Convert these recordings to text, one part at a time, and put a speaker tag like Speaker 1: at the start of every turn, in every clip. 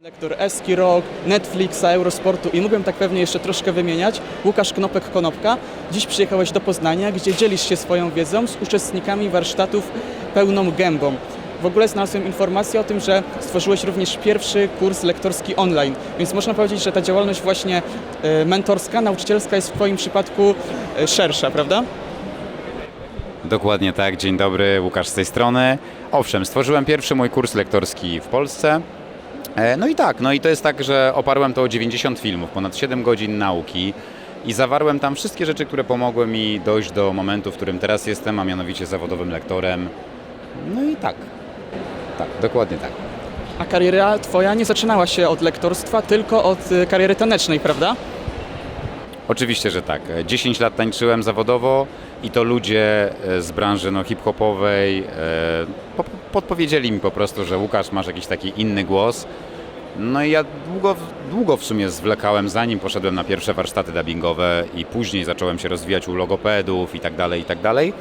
Speaker 1: Lektor Eski Rock, Netflixa, Eurosportu i mógłbym tak pewnie jeszcze troszkę wymieniać. Łukasz Knopek-Konopka. Dziś przyjechałeś do Poznania, gdzie dzielisz się swoją wiedzą z uczestnikami warsztatów pełną gębą. W ogóle znalazłem informację o tym, że stworzyłeś również pierwszy kurs lektorski online, więc można powiedzieć, że ta działalność właśnie e, mentorska, nauczycielska jest w Twoim przypadku e, szersza, prawda?
Speaker 2: Dokładnie tak, dzień dobry, Łukasz z tej strony. Owszem, stworzyłem pierwszy mój kurs lektorski w Polsce. E, No i tak, no i to jest tak, że oparłem to o 90 filmów, ponad 7 godzin nauki i zawarłem tam wszystkie rzeczy, które pomogły mi dojść do momentu, w którym teraz jestem, a mianowicie zawodowym lektorem. No i tak, tak, dokładnie tak.
Speaker 1: A kariera Twoja nie zaczynała się od lektorstwa, tylko od e, kariery tanecznej, prawda?
Speaker 2: Oczywiście, że tak. 10 lat tańczyłem zawodowo i to ludzie e, z branży no, hip-hopowej e, po- podpowiedzieli mi po prostu, że Łukasz, masz jakiś taki inny głos. No i ja długo, długo w sumie zwlekałem, zanim poszedłem na pierwsze warsztaty dubbingowe i później zacząłem się rozwijać u logopedów i tak dalej, i tak dalej.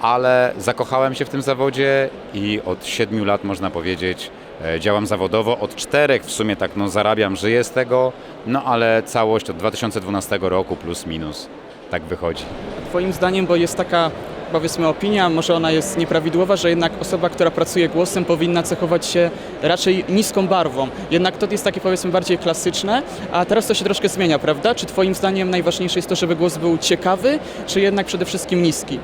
Speaker 2: Ale zakochałem się w tym zawodzie i od 7 lat można powiedzieć działam zawodowo. Od czterech w sumie tak no zarabiam, żyję z tego, no ale całość od 2012 roku plus minus tak wychodzi.
Speaker 1: Twoim zdaniem, bo jest taka powiedzmy opinia, może ona jest nieprawidłowa, że jednak osoba, która pracuje głosem powinna cechować się raczej niską barwą. Jednak to jest takie powiedzmy bardziej klasyczne, a teraz to się troszkę zmienia, prawda? Czy twoim zdaniem najważniejsze jest to, żeby głos był ciekawy, czy jednak przede wszystkim niski?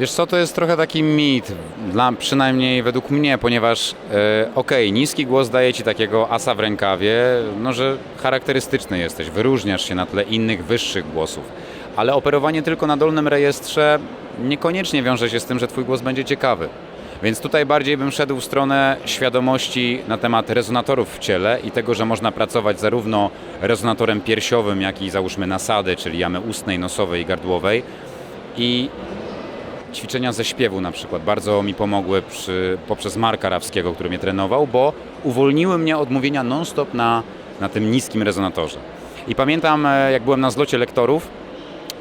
Speaker 2: Wiesz co, to jest trochę taki mit, dla, przynajmniej według mnie, ponieważ e, okej, niski głos daje ci takiego asa w rękawie, no że charakterystyczny jesteś, wyróżniasz się na tle innych wyższych głosów, ale operowanie tylko na dolnym rejestrze niekoniecznie wiąże się z tym, że twój głos będzie ciekawy. Więc tutaj bardziej bym szedł w stronę świadomości na temat rezonatorów w ciele i tego, że można pracować zarówno rezonatorem piersiowym, jak i załóżmy nasady, czyli jamy ustnej, nosowej i gardłowej. I ćwiczenia ze śpiewu na przykład bardzo mi pomogły przy, poprzez Marka Rawskiego, który mnie trenował, bo uwolniły mnie od mówienia non-stop na, na tym niskim rezonatorze. I pamiętam, e, jak byłem na zlocie lektorów,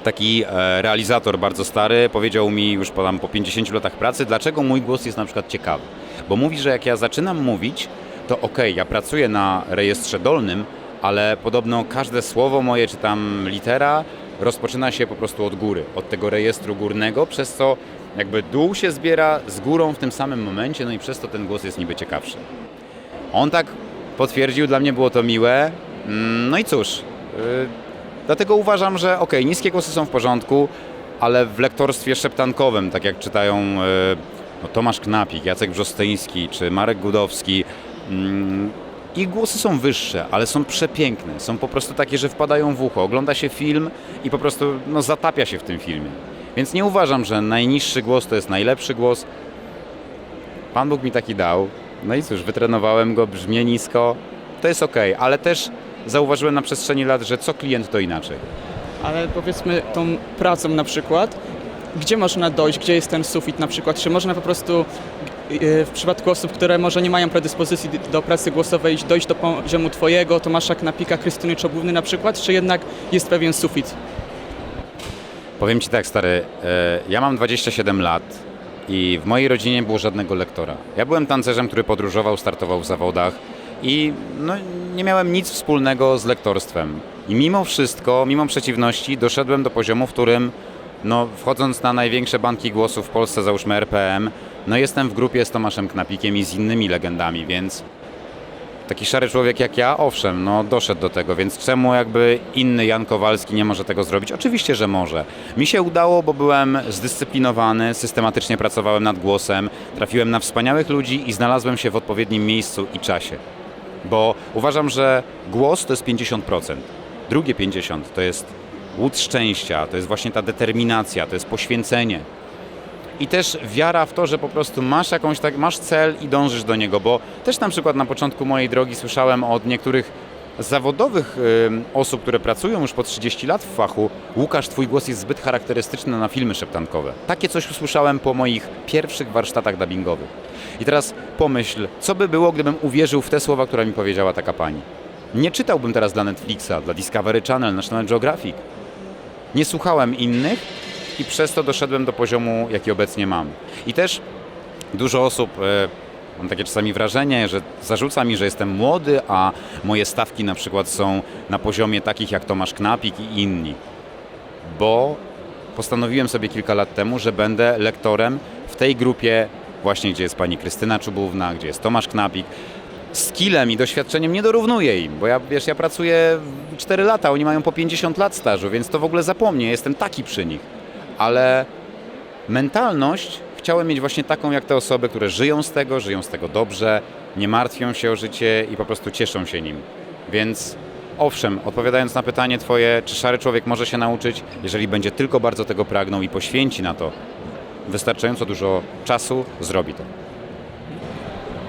Speaker 2: taki e, realizator bardzo stary powiedział mi już po, tam, po 50 latach pracy, dlaczego mój głos jest na przykład ciekawy. Bo mówi, że jak ja zaczynam mówić, to okej, ja pracuję na rejestrze dolnym, ale podobno każde słowo moje, czy tam litera, rozpoczyna się po prostu od góry, od tego rejestru górnego, przez co jakby dół się zbiera z górą w tym samym momencie, no i przez to ten głos jest niby ciekawszy. On tak potwierdził, dla mnie było to miłe. Mm, No i cóż, yy, dlatego uważam, że okej, niskie głosy są w porządku, ale w lektorstwie szeptankowym, tak jak czytają yy, no, Tomasz Knapik, Jacek Brzostyński czy Marek Gudowski, mm, ich głosy są wyższe, ale są przepiękne. Są po prostu takie, że wpadają w ucho. Ogląda się film i po prostu no, zatapia się w tym filmie. Więc nie uważam, że najniższy głos to jest najlepszy głos. Pan Bóg mi taki dał. No i cóż, wytrenowałem go, brzmię nisko. To jest ok, ale też zauważyłem na przestrzeni lat, że co klient to inaczej.
Speaker 1: Ale powiedzmy tą pracą na przykład, gdzie można dojść, gdzie jest ten sufit na przykład? Czy można po prostu w przypadku osób, które może nie mają predyspozycji do pracy głosowej, dojść do poziomu Twojego, Tomasza Knapika, Krystyny Czobówny na przykład, czy jednak jest pewien sufit?
Speaker 2: Powiem Ci tak, stary, e, ja mam 27 lat i w mojej rodzinie nie było żadnego lektora. Ja byłem tancerzem, który podróżował, startował w zawodach i no, nie miałem nic wspólnego z lektorstwem. I mimo wszystko, mimo przeciwności, doszedłem do poziomu, w którym no, wchodząc na największe banki głosów w Polsce, załóżmy RPM, no jestem w grupie z Tomaszem Knapikiem i z innymi legendami, więc taki szary człowiek jak ja, owszem, no doszedł do tego, więc czemu jakby inny Jan Kowalski nie może tego zrobić? Oczywiście, że może. Mi się udało, bo byłem zdyscyplinowany, systematycznie pracowałem nad głosem, trafiłem na wspaniałych ludzi i znalazłem się w odpowiednim miejscu i czasie. Bo uważam, że głos to jest 50%. Drugie 50% to jest łód szczęścia, to jest właśnie ta determinacja, to jest poświęcenie. I też wiara w to, że po prostu masz jakąś tak, masz cel i dążysz do niego, bo też na przykład na początku mojej drogi słyszałem od niektórych zawodowych osób, które pracują już po 30 lat w fachu, Łukasz, twój głos jest zbyt charakterystyczny na filmy szeptankowe. Takie coś usłyszałem po moich pierwszych warsztatach dubbingowych. I teraz pomyśl, co by było, gdybym uwierzył w te słowa, które mi powiedziała taka pani. Nie czytałbym teraz dla Netflixa, dla Discovery Channel, National Geographic. Nie słuchałem innych i przez to doszedłem do poziomu, jaki obecnie mam. I też dużo osób e, Mam takie czasami wrażenie, że zarzuca mi, że jestem młody, a moje stawki na przykład są na poziomie takich jak Tomasz Knapik i inni. Bo postanowiłem sobie kilka lat temu, że będę lektorem w tej grupie właśnie, gdzie jest pani Krystyna Czubówna, gdzie jest Tomasz Knapik. Skillem i doświadczeniem nie dorównuję im, bo ja, wiesz, ja pracuję 4 lata, oni mają po 50 lat stażu, więc to w ogóle zapomnę, jestem taki przy nich. Ale mentalność chciałem mieć właśnie taką jak te osoby, które żyją z tego, żyją z tego dobrze, nie martwią się o życie i po prostu cieszą się nim. Więc owszem, odpowiadając na pytanie Twoje, czy szary człowiek może się nauczyć, jeżeli będzie tylko bardzo tego pragnął i poświęci na to wystarczająco dużo czasu, zrobi to.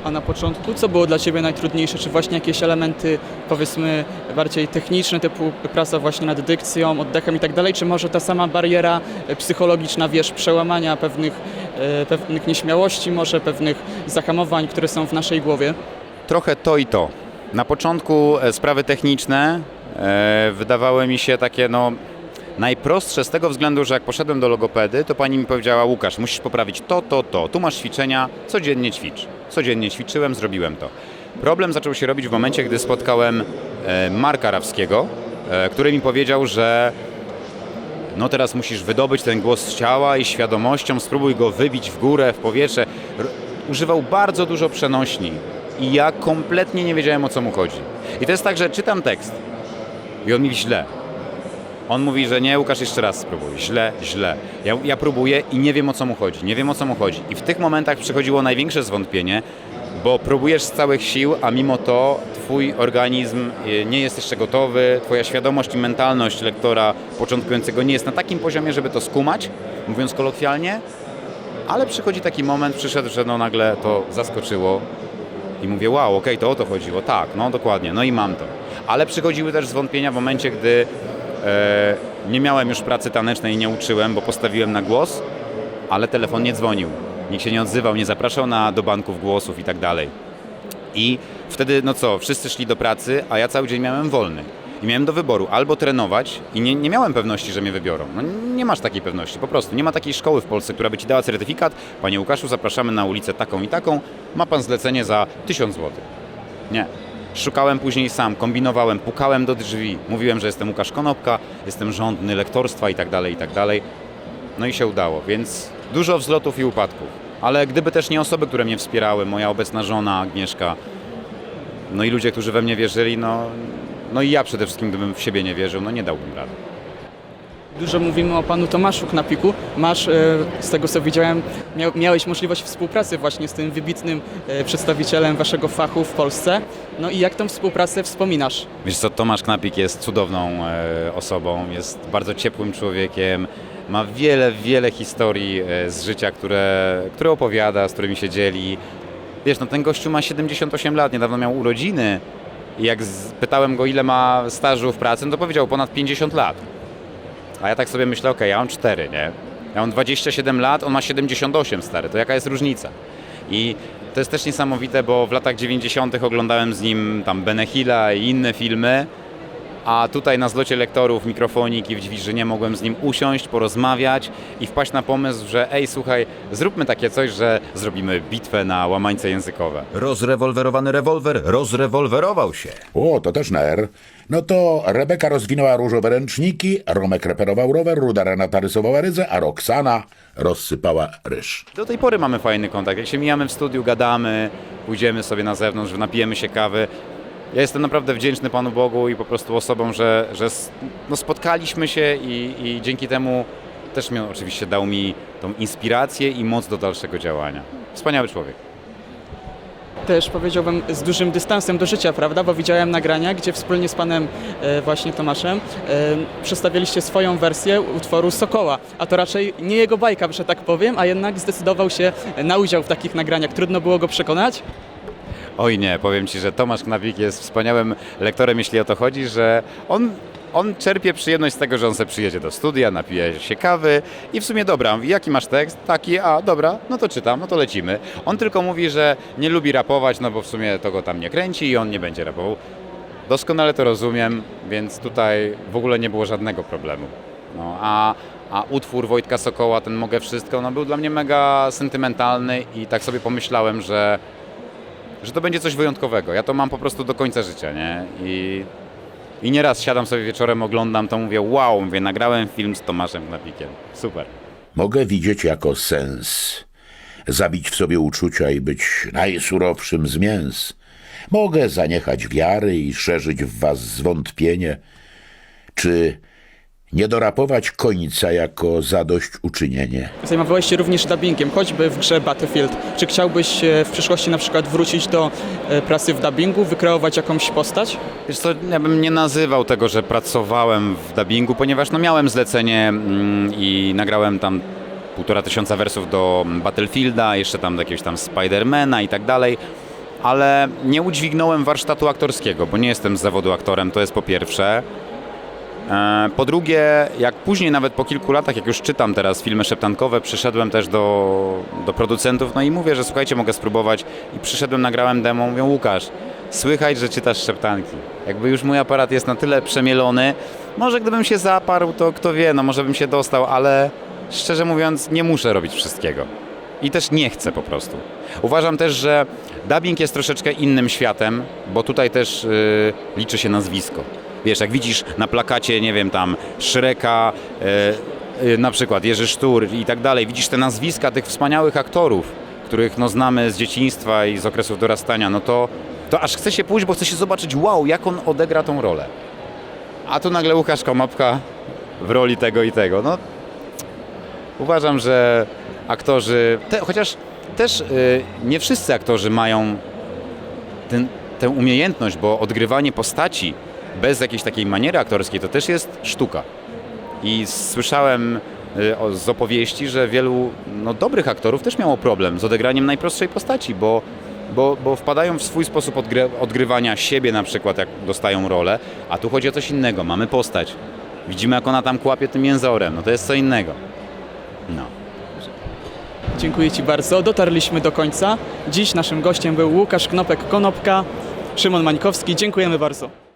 Speaker 1: A na początku, co było dla Ciebie najtrudniejsze? Czy właśnie jakieś elementy, powiedzmy, bardziej techniczne, typu praca właśnie nad dykcją, oddechem i tak dalej, czy może ta sama bariera e, psychologiczna, wiesz, przełamania pewnych, e, pewnych nieśmiałości, może pewnych zahamowań, które są w naszej głowie?
Speaker 2: Trochę to i to. Na początku e, sprawy techniczne wydawały mi się takie no najprostsze z tego względu, że jak poszedłem do logopedy, to pani mi powiedziała Łukasz, musisz poprawić to, to, to. Tu masz ćwiczenia, codziennie ćwicz. Codziennie ćwiczyłem, zrobiłem to. Problem zaczął się robić w momencie, gdy spotkałem e, Marka Rawskiego, e, który mi powiedział, że no teraz musisz wydobyć ten głos z ciała i świadomością spróbuj go wybić w górę, w powietrze. Używał bardzo dużo przenośni i ja kompletnie nie wiedziałem o co mu chodzi. I to jest tak, że czytam tekst i on mi źle. On mówi, że nie, Łukasz, jeszcze raz spróbuj. Źle, źle. Ja, ja próbuję i nie wiem o co mu chodzi. Nie wiem o co mu chodzi. I w tych momentach przychodziło największe zwątpienie, bo próbujesz z całych sił, a mimo to twój organizm y, nie jest jeszcze gotowy, twoja świadomość i mentalność lektora początkującego nie jest na takim poziomie, żeby to skumać, mówiąc kolokwialnie, ale przychodzi taki moment, przyszedł, że no nagle to zaskoczyło i mówię, wow, okej, to o to chodziło, tak, no dokładnie, no i mam to. Ale przychodziły też zwątpienia w momencie, gdy nie miałem już pracy tanecznej nie uczyłem, bo postawiłem na głos, ale telefon nie dzwonił, nikt się nie odzywał, nie zapraszał na, do banków głosów i tak dalej. I wtedy, no co, wszyscy szli do pracy, a ja cały dzień miałem wolny. I miałem do wyboru albo trenować i nie, nie miałem pewności, że mnie wybiorą. No, nie masz takiej pewności, po prostu. Nie ma takiej szkoły w Polsce, która by ci dała certyfikat. Panie Łukaszu, zapraszamy na ulicę taką i taką. Ma pan zlecenie za 1000 zł. Nie. Szukałem później sam, kombinowałem, pukałem do drzwi. Mówiłem, że jestem Łukasz Konopka, jestem rządny lektorstwa i tak dalej, i tak dalej. No i się udało, więc dużo wzlotów i upadków. Ale gdyby też nie osoby, które mnie wspierały, moja obecna żona Agnieszka, no i ludzie, którzy we mnie wierzyli, no, no i ja przede wszystkim, gdybym w siebie nie wierzył, no nie dałbym rady.
Speaker 1: Dużo mówimy o panu Tomaszu Knapiku. Masz, e, z tego co widziałem, miał, miałeś możliwość współpracy właśnie z tym wybitnym e, przedstawicielem waszego fachu w Polsce. No i jak tą współpracę wspominasz?
Speaker 2: Wiesz co, Tomasz Knapik jest cudowną e, osobą, jest bardzo ciepłym człowiekiem, ma wiele, wiele historii z życia, które, które opowiada, z którymi się dzieli. Wiesz, no ten gościu ma 78 lat, niedawno miał urodziny i jak pytałem go, ile ma stażu w pracy, no to powiedział ponad 50 lat. A ja tak sobie myślę, okej, ja mam 4, nie? Ja mam 27 lat, on ma 78, stary, to jaka jest różnica? I to jest też niesamowite, bo w latach 90. oglądałem z nim tam Benehilla i inne filmy, a tutaj na zlocie lektorów mikrofonik i w dziwi, że nie mogłem z nim usiąść, porozmawiać i wpaść na pomysł, że ej, słuchaj, zróbmy takie coś, że zrobimy bitwę na łamańce językowe.
Speaker 3: Rozrewolwerowany rewolwer rozrewolwerował się.
Speaker 4: O, to też na R. No to Rebeka rozwinęła różowe ręczniki, Romek reperował rower, Ruda Renata rysowała ryzę, a Roxana rozsypała ryż.
Speaker 2: Do tej pory mamy fajny kontakt. Jak się mijamy w studiu, gadamy, pójdziemy sobie na zewnątrz, napijemy się kawy. Ja jestem naprawdę wdzięczny Panu Bogu i po prostu osobom, że, że no spotkaliśmy się i, i dzięki temu też mi oczywiście dał mi tą inspirację i moc do dalszego działania. Wspaniały człowiek.
Speaker 1: Też powiedziałbym z dużym dystansem do życia, prawda? Bo widziałem nagrania, gdzie wspólnie z panem e, właśnie Tomaszem e, przedstawiliście swoją wersję utworu Sokoła. A to raczej nie jego bajka, że tak powiem, a jednak zdecydował się na udział w takich nagraniach. Trudno było go przekonać?
Speaker 2: Oj nie, powiem Ci, że Tomasz Knapik jest wspaniałym lektorem, jeśli o to chodzi, że on, on czerpie przyjemność z tego, że on se przyjedzie do studia, napije się kawy i w sumie dobra, jaki masz tekst? Taki, a dobra, no to czytam, no to lecimy. On tylko mówi, że nie lubi rapować, no bo w sumie to go tam nie kręci i on nie będzie rapował. Doskonale to rozumiem, więc tutaj w ogóle nie było żadnego problemu. No, a, a utwór Wojtka Sokoła, ten Mogę Wszystko, no był dla mnie mega sentymentalny i tak sobie pomyślałem, że że to będzie coś wyjątkowego. Ja to mam po prostu do końca życia, nie? I, i nieraz siadam sobie wieczorem, oglądam to, mówię, wow, mówię, nagrałem film z Tomaszem Knapikiem. Super.
Speaker 4: Mogę widzieć jako sens. Zabić w sobie uczucia i być najsurowszym z mięs. Mogę zaniechać wiary i szerzyć w was zwątpienie. Czy nie dorapować końca jako zadośćuczynienie?
Speaker 1: Zajmowałeś się również dubbingiem, choćby w grze Battlefield. Czy chciałbyś e, w przyszłości na przykład wrócić do e, pracy w dubbingu, wykreować jakąś postać?
Speaker 2: Wiesz co, ja bym nie nazywał tego, że pracowałem w dubbingu, ponieważ no miałem zlecenie mm, i nagrałem tam półtora tysiąca wersów do Battlefielda, jeszcze tam do jakiegoś tam Spidermana i tak dalej, ale nie udźwignąłem warsztatu aktorskiego, bo nie jestem z zawodu aktorem, to jest po pierwsze. E, Po drugie, jak później, nawet po kilku latach, jak już czytam teraz filmy szeptankowe, przyszedłem też do, do producentów, no i mówię, że słuchajcie, mogę spróbować. I przyszedłem, nagrałem demo, mówią, Łukasz, słychać, że czytasz szeptanki. Jakby już mój aparat jest na tyle przemielony, może gdybym się zaparł, to kto wie, no może bym się dostał, ale szczerze mówiąc, nie muszę robić wszystkiego. I też nie chcę po prostu. Uważam też, że dubbing jest troszeczkę innym światem, bo tutaj też y, liczy się nazwisko. Wiesz, jak widzisz na plakacie, nie wiem, tam Szreka, y, y, na przykład Jerzy Sztur i tak dalej, widzisz te nazwiska tych wspaniałych aktorów, których no, znamy z dzieciństwa i z okresów dorastania, no to, to aż chce się pójść, bo chce się zobaczyć, wow, jak on odegra tą rolę. A tu nagle Łukasz Komopka w roli tego i tego. No, uważam, że aktorzy, te, chociaż też y, nie wszyscy aktorzy mają ten, tę umiejętność, bo odgrywanie postaci bez jakiejś takiej maniery aktorskiej to też jest sztuka. I słyszałem y, z opowieści, że wielu no, dobrych aktorów też miało problem z odegraniem najprostszej postaci, bo, bo, bo wpadają w swój sposób odgry, odgrywania siebie na przykład, jak dostają rolę, a tu chodzi o coś innego. Mamy postać. Widzimy, jak ona tam kłapie tym jęzorem. No to jest co innego. No.
Speaker 1: Dziękuję Ci bardzo. Dotarliśmy do końca. Dziś naszym gościem był Łukasz Knopek-Konopka, Szymon Mańkowski. Dziękujemy bardzo.